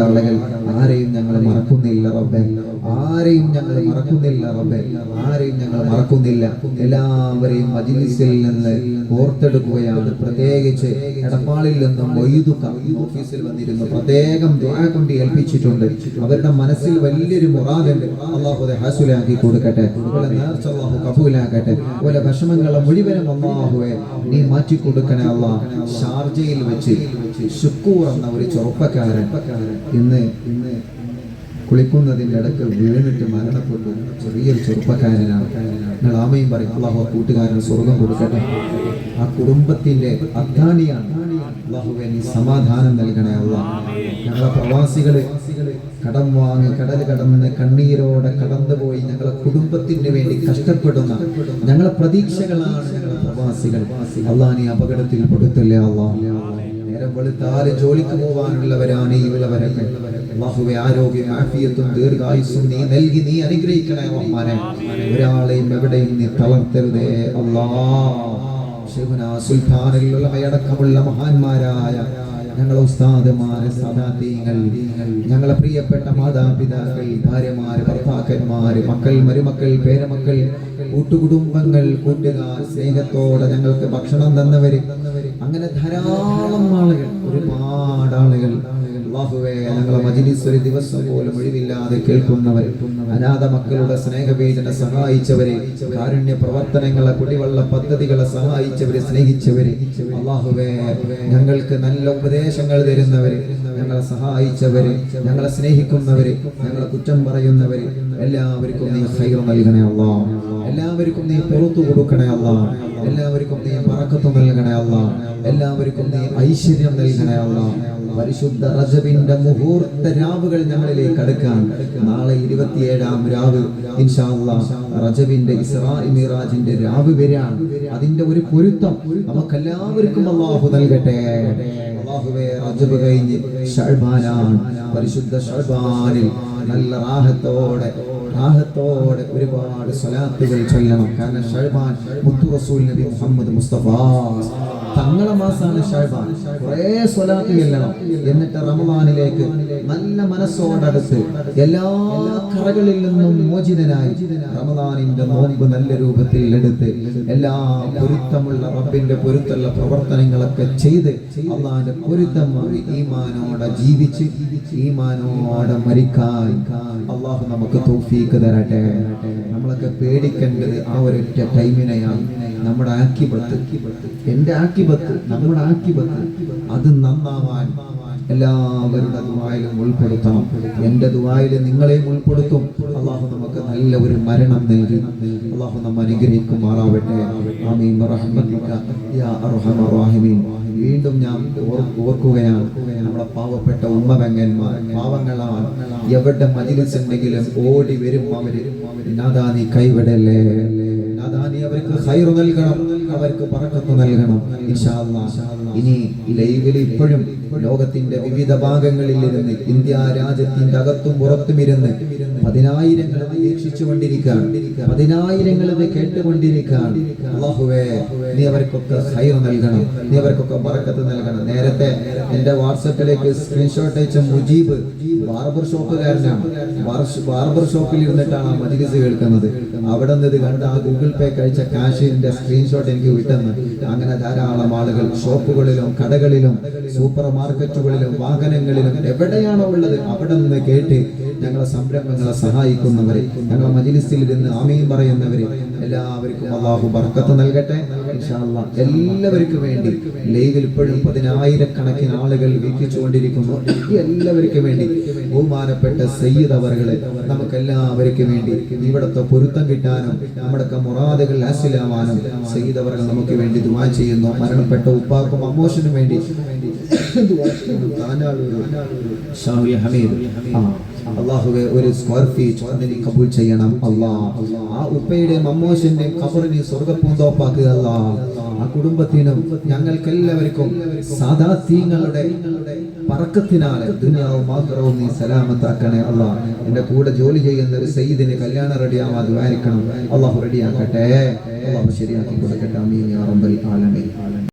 ആളുകൾ ആരെയും ഞങ്ങൾ മറക്കുന്നില്ല റബ്ബെ. ആരെയും ഞങ്ങൾ മറക്കുന്നില്ല റബ്ബെ. ആരെയും ഞങ്ങൾ മറക്കുന്നില്ല. എല്ലാവരെയും മജിലിസിൽ നിന്ന് ഓർത്തെടുക്കുകയാണ് പ്രത്യേകിച്ച് എടപ്പാളിൽ നിന്നും വൈദുക്ക ഓഫീസിൽ വന്നിരുന്നു. പ്രത്യേകം ദുആ കൊണ്ട് ഏൽപ്പിച്ചിട്ടുണ്ട്. അവരുടെ മനസ്സിൽ വലിയൊരു മുറാദുണ്ട്. ഹാസുലാക്കി കൊടുക്കട്ടെ. അതുപോലെ നേർച്ച അള്ളാഹു കബൂലാക്കട്ടെ. ഓല വിഷമങ്ങളെ മുഴുവനും അള്ളാഹുവെ നീ മാറ്റി കൊടുക്കണേ അള്ളാഹ് ഷാർജയിൽ വെച്ച് ശുക്കൂർ എന്ന ഒരു ചെറുപ്പക്കാരൻ ഇന്ന് ഇന്ന് കുളിക്കുന്നതിന്റെ ഇടയ്ക്ക് വീണിട്ട് മരണപ്പെട്ടു ചെറിയൊരു ചെറുപ്പക്കാരനാണ്. നിങ്ങൾ ആമയും പറയും അള്ളാഹു ആ കൂട്ടുകാരന് സ്വർഗം കൊടുക്കട്ടെ. ആ കുടുംബത്തിന്റെ അദ്ധാനിയാണ്. സമാധാനം നൽകണേ അള്ളാഹ് ഞങ്ങളെ പ്രവാസികൾ കടം വാങ്ങി കടൽ കടന്ന് കണ്ണീരോടെ കടന്നുപോയി ഞങ്ങളെ കുടുംബത്തിന് വേണ്ടി കഷ്ടപ്പെടുന്ന ഞങ്ങളെ പ്രതീക്ഷകളാണ് ഞങ്ങളെ പ്രവാസികൾ. അള്ളാഹ് നീ അപകടത്തിൽ പെടുത്തല്ലേ അള്ളാഹ് വെളുത്താൽ ജോലിക്ക് പോവാനുള്ളവരാണ് ഈ ഉള്ളവരൊക്കെ അള്ളാഹുവെ ആരോഗ്യം ആഫിയത്തും ദീർഘായുസ്സും നീ നൽകി നീ അനുഗ്രഹിക്കണേ റഹ്മാനെ ഒരാളെയും എവിടെയും നീ തളർത്തരുതേ അള്ളാ സുൽത്താനിലുള്ള അടക്കമുള്ള മഹാന്മാരായ ഞങ്ങളെ ഉസ്താദമാരെ സദാതീങ്ങൾ ഞങ്ങളെ പ്രിയപ്പെട്ട മാതാപിതാക്കൾ ഭാര്യമാര് ഭർത്താക്കന്മാര് മക്കൾ മരുമക്കൾ പേരമക്കൾ കൂട്ടുകുടുംബങ്ങൾ കൂട്ടുകാർ സ്നേഹത്തോടെ ഞങ്ങൾക്ക് ഭക്ഷണം തന്നവര്. അങ്ങനെ ധാരാളം ആളുകൾ ഒരുപാട് ആളുകൾ ഞങ്ങളെ മജിലിസ് ഒരു ദിവസം പോലും ഒഴിവില്ലാതെ കേൾക്കുന്നവർ അനാഥ മക്കളുടെ സ്നേഹവേദന സഹായിച്ചവരെ കാരുണ്യ പ്രവർത്തനങ്ങളെ കുടിവെള്ള പദ്ധതികളെ സഹായിച്ചവരെ സ്നേഹിച്ചവരെ. അള്ളാഹുവേ ഞങ്ങൾക്ക് നല്ല ഉപദേശങ്ങൾ തരുന്നവര് ഞങ്ങളെ സഹായിച്ചവര് ഞങ്ങളെ സ്നേഹിക്കുന്നവര് ഞങ്ങളെ കുറ്റം പറയുന്നവര് എല്ലാവർക്കും നീ ഹൈർ നൽകണേ അല്ല എല്ലാവർക്കും നീ പുറത്തു കൊടുക്കണേ അല്ല എല്ലാവർക്കും നീ പറക്കത്ത് നൽകണേ അല്ല എല്ലാവർക്കും നീ ഐശ്വര്യം നൽകണേ അല്ലാ പരിശുദ്ധ റജബിന്റെ മുഹൂർത്ത രാവുകൾ ഞങ്ങളിലേക്ക് അടുക്കാൻ നാളെ ഇരുപത്തിയേഴാം രാവ്. റജബിന്റെ ഇസ്രാ മിറാജിന്റെ രാവ് വരാൻ അതിന്റെ ഒരു പൊരുത്തം നമുക്കെല്ലാവർക്കും അള്ളാഹു നൽകട്ടെ. അള്ളാഹുവേ റജബ് കഴിഞ്ഞ് പരിശുദ്ധ ഷഅബാനിൽ നല്ല റാഹത്തോടെ റാഹത്തോടെ ഒരുപാട് സ്വലാത്തുകൾ ചൊല്ലണം. കാരണം ഷഅബാൻ മുത്തു റസൂൽ നബി മുഹമ്മദ് മുസ്തഫ. തങ്ങളെ മാസാണ് ഷഹബാൻ. കുറേ സ്വലാത്ത് ചെല്ലണം. എന്നിട്ട് റമദാനിലേക്ക് നല്ല മനസ്സോടടുത്ത് എല്ലാ കറകളിൽ നിന്നും മോചിതനായി റമദാനിന്റെ നോമ്പ് നല്ല രൂപത്തിൽ എടുത്ത് എല്ലാ പൊരുത്തമുള്ള റബ്ബിന്റെ പൊരുത്തുള്ള പ്രവർത്തനങ്ങളൊക്കെ ചെയ്ത് അള്ളാന്റെ പൊരുത്തം ഈമാനോടെ ജീവിച്ച് ഈമാനോടെ മരിക്കാൻ അള്ളാഹു നമുക്ക് തൗഫീക്ക് തരട്ടെ. നമ്മളൊക്കെ പേടിക്കേണ്ടത് ആ ഒരൊറ്റ ടൈമിനെയാണ് നമ്മുടെ ആക്കിപത്ത്. എന്റെ ആക്കിപത്ത് നമ്മുടെ ആക്കിപത്ത് അത് നന്നാവാൻ എല്ലാവരുടെ ദുബായിലും ഉൾപ്പെടുത്തണം. എന്റെ ദുബായിൽ നിങ്ങളെയും ഉൾപ്പെടുത്തും. അള്ളാഹു നമുക്ക് നല്ല ഒരു മരണം നൽകി. അള്ളാഹു നമ്മ അനുഗ്രഹിക്കുമാറാവട്ടെ. ആമീൻ. യാ വീണ്ടും ഞാൻ ഓർ- ഓർക്കുകയാണ്. നമ്മുടെ പാവപ്പെട്ട ഉമ്മവെങ്ങന്മാർ പാവങ്ങളാണ്. എവിടെ മജിലിസ് ഓടി വരും അവർ. നാദാ നീ കൈവിടല്ലേ? നാദാ നീ അവർക്ക് ഹൈർ നൽകണം. അവർക്ക് പറക്കത്ത് നൽകണം. ഇനി ലൈവിൽ ഇപ്പോഴും ലോകത്തിന്റെ വിവിധ ഭാഗങ്ങളിൽ ഇരുന്ന് ഇന്ത്യ രാജ്യത്തിന്റെ അകത്തും പുറത്തും ഇരുന്ന് പതിനായിരങ്ങൾ വീക്ഷിച്ചു കൊണ്ടിരിക്കാൻ പതിനായിരങ്ങൾ ഇത് കേട്ടുകൊണ്ടിരിക്കുകയാണ്. നീ അവർക്കൊക്കെ ഹൈർ നൽകണം. നീ അവർക്കൊക്കെ പറക്കത്ത് നൽകണം. നേരത്തെ എന്റെ വാട്സപ്പിലേക്ക് സ്ക്രീൻഷോട്ട് അയച്ച മുജീബ് ബാർബർ ഷോപ്പുകാരനാണ്. ബാർബർ ഷോപ്പിൽ ഇരുന്നിട്ടാണ് ആ കേൾക്കുന്നത്. അവിടെ നിന്ന് ഇത് കണ്ട് ആ ഗൂഗിൾ പേ കഴിച്ച കാശിന്റെ സ്ക്രീൻഷോട്ട് എനിക്ക് വിട്ടെന്ന്. അങ്ങനെ ധാരാളം ആളുകൾ ഷോപ്പുകളിലും കടകളിലും സൂപ്പർ മാർക്കറ്റുകളിലും വാഹനങ്ങളിലും എവിടെയാണോ ഉള്ളത് അവിടെ നിന്ന് കേട്ട് ഞങ്ങളെ സംരംഭങ്ങളെ സഹായിക്കുന്നവരെ ഞങ്ങളെ മജിലിസിൽ ഇരുന്ന് ആമയും പറയുന്നവരെ എല്ലാവർക്കും അള്ളാഹു ബർക്കത്ത് നൽകട്ടെ. എല്ലാവർക്കും വേണ്ടി ലൈവിൽ ഇപ്പോഴും പതിനായിരക്കണക്കിന് ആളുകൾ വീക്ഷിച്ചുകൊണ്ടിരിക്കുന്നു ഈ എല്ലാവർക്കും വേണ്ടി ബഹുമാനപ്പെട്ട സയ്യിദ് അവറുകളെ നമുക്ക് എല്ലാവർക്കും വേണ്ടി ഇവിടുത്തെ പൊരുത്തം കിട്ടാനും നമ്മുടെ മുറാദുകൾ ഹാസിലാവാനും സയ്യിദ് അവർ നമുക്ക് വേണ്ടി ദുആ ചെയ്യുന്നു മരണപ്പെട്ട ഉപ്പാക്കും അമ്മോഷനും വേണ്ടി ദുആ ചെയ്യുന്നു. ഹമീദ് ആ അള്ളാഹുവെ ഒരു സ്ക്വയർ ഫീറ്റ് കബൂൽ ചെയ്യണം. അള്ളാ ആ ഉപ്പയുടെ മമ്മോശന്റെ കബറിന് സ്വർഗപ്പൂന്തോപ്പാക്കുക അല്ലാ ആ കുടുംബത്തിനും ഞങ്ങൾക്കെല്ലാവർക്കും തീങ്ങളുടെ പറക്കത്തിനാല് ദുനിയാവും മാത്രവും നീ സലാമത്താക്കണേ അള്ളാ. എന്റെ കൂടെ ജോലി ചെയ്യുന്ന ഒരു സയ്യിദിന് കല്യാണം റെഡിയാവാൻ ദ്വാരിക്കണം അള്ളാഹു റെഡിയാക്കട്ടെ. അള്ളാഹു ശരിയാക്കി കൊടുക്കട്ടെ. അമീൻ യാ ആലമേ